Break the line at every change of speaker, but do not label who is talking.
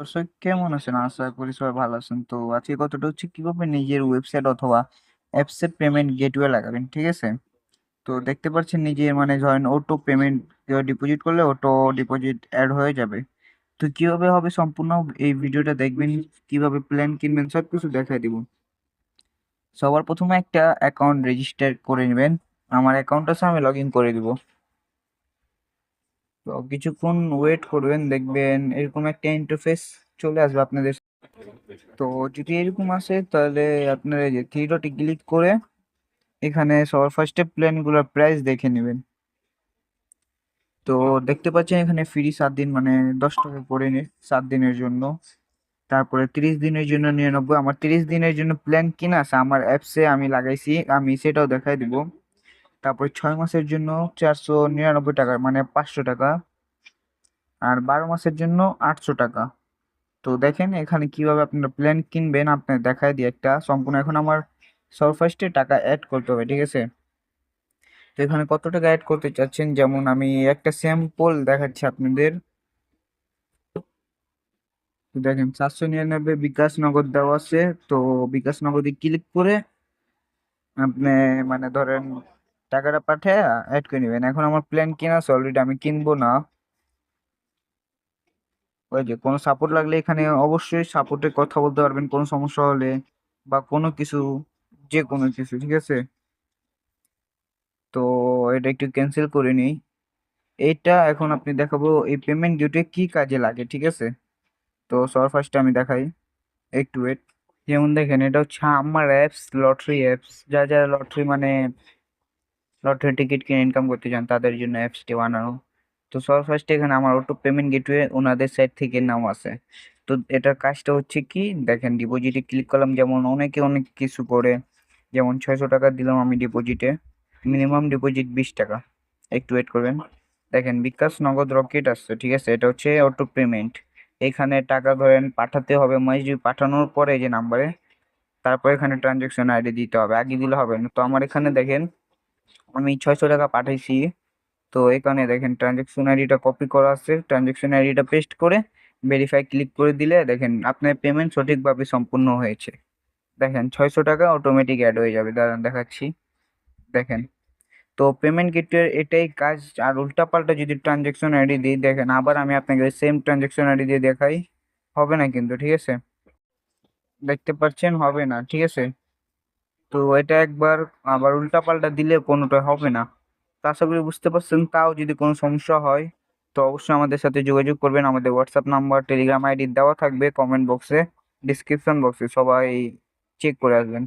দর্শক কেমন আছেন? আশা করি সবাই ভালো আছেন। তো আজকে কথাটা হচ্ছে কীভাবে নিজের ওয়েবসাইট অথবা অ্যাপসের পেমেন্ট গেটওয়ে লাগাবেন, ঠিক আছে? তো দেখতে পাচ্ছেন নিজের মানে ধরেন অটো পেমেন্ট ডিপোজিট করলে অটো ডিপোজিট এড হয়ে যাবে। তো কীভাবে হবে সম্পূর্ণ এই ভিডিওটা দেখবেন, কীভাবে প্ল্যান কিনবেন সবকিছু দেখায় দিব। সবার প্রথমে একটা অ্যাকাউন্ট রেজিস্টার করে নেবেন। আমার অ্যাকাউন্ট আছে আমি লগইন করে দিব। তো কিছুক্ষণ ওয়েট করবেন, দেখবেন এরকম একটা ইন্টারফেস চলে আসবে আপনাদের তো যদি এরকম আসে, তাহলে আপনারা যে থ্রি ডটে ক্লিক করে এখানে সবার ফার্স্টে প্ল্যানগুলোর প্রাইস দেখে নেবেন। তো দেখতে পাচ্ছেন এখানে ফ্রি সাত দিন মানে দশ টাকা করে নে সাত দিনের জন্য। তারপরে তিরিশ দিনের জন্য নিরানব্বই। আমার তিরিশ দিনের জন্য প্ল্যান কিনা আছে, আমার অ্যাপসে আমি লাগাইছি, আমি সেটাও দেখাই দিব। তারপরে ছয় মাসের জন্য চারশো নিরানব্বই টাকা মানে পাঁচশো টাকা। আর বারো মাসের জন্য আটশো টাকা। তো দেখেন এখানে কীভাবে আপনারা প্ল্যান কিনবেন আপনার দেখায় দিয়ে একটা। সম্পূর্ণ এখন আমার সবার ফার্স্টে টাকা অ্যাড করতে হবে, ঠিক আছে? তো এখানে কত টাকা অ্যাড করতে চাচ্ছেন? যেমন আমি একটা স্যাম্পল দেখাচ্ছি আপনাদের। দেখেন, চারশো নিরানব্বই বিকাশ নগদ দেওয়া আছে। তো বিকাশ নগদে ক্লিক করে আপনি মানে ধরেন টাকাটা পাঠিয়ে অ্যাড করে নেবেন। এখন আমার প্ল্যান কেনা আছে অলরেডি আমি কিনবো না। ওই যে, কোনো সাপোর্ট লাগলে এখানে অবশ্যই সাপোর্টে কথা বলতে পারবেন, কোনো সমস্যা হলে বা কোনো কিছু, যে কোনো কিছু, ঠিক আছে? তো এটা একটু ক্যান্সেল করে নিই। এইটা এখন আপনি দেখাবো, এই পেমেন্ট গেটওয়ে কি কাজে লাগে, ঠিক আছে? তো সবার ফার্স্টে আমি দেখাই। একটু ওয়েট যেমন দেখেন, এটা হচ্ছে আমার অ্যাপস লটারি অ্যাপস যা যা লটারি মানে লটারি টিকিট কিনে ইনকাম করতে চান, তাদের জন্য অ্যাপসটি বানানো তো সবার ফার্স্টে এখানে আমার অটো পেমেন্ট গেটওয়ে ওনাদের সাইড থেকে নাম আছে। তো এটার কাজটা হচ্ছে কি, দেখেন ডিপোজিটে ক্লিক করলাম, যেমন অনেকে অনেক কিছু করে। যেমন ছয়শো টাকা দিলাম আমি ডিপোজিটে মিনিমাম ডিপোজিট বিশ টাকা। একটু ওয়েট করবেন। দেখেন বিকাশ নগদ রকেট আসছে, ঠিক আছে? এটা হচ্ছে অটো পেমেন্ট এখানে টাকা ধরেন পাঠাতে হবে, মাইজু পাঠানোর পরে যে নাম্বারে তারপর এখানে ট্রানজ্যাকশন আইডি দিতে হবে, আগে দিলে হবে না। তো আমার এখানে দেখেন আমি ছয়শো টাকা পাঠাইছি। তো এখানে দেখেন ট্রানজ্যাকশন আইডিটা কপি করা আছে। ট্রানজ্যাকশন আইডিটা পেস্ট করে ভেরিফাই ক্লিক করে দিলে দেখেন আপনার পেমেন্ট সঠিকভাবে সম্পূর্ণ হয়েছে। দেখেন ছয়শো টাকা অটোমেটিক অ্যাড হয়ে যাবে। দাঁড়ান দেখাচ্ছি। দেখেন, তো পেমেন্ট গেটওয়ের এটাই কাজ। আর উল্টাপাল্টা যদি ট্রানজ্যাকশন আইডি দিই, দেখেন আবার আমি আপনাকে সেম ট্রানজ্যাকশন আইডি দিয়ে দেখাই। হবে না কিন্তু, ঠিক আছে? দেখতে পাচ্ছেন? হবে না, ঠিক আছে? তো এটা একবার আবার উল্টাপাল্টা দিলে কোনোটা হবে না। তো আশা করি বুঝতে পারছেন, তাও যদি কোনো সমস্যা হয়, তো অবশ্যই আমাদের সাথে যোগাযোগ করবেন। আমাদের হোয়াটসঅ্যাপ নাম্বার টেলিগ্রাম আইডি দেওয়া থাকবে কমেন্ট বক্সে ডিসক্রিপশন বক্সে সবাই চেক করে আসবেন।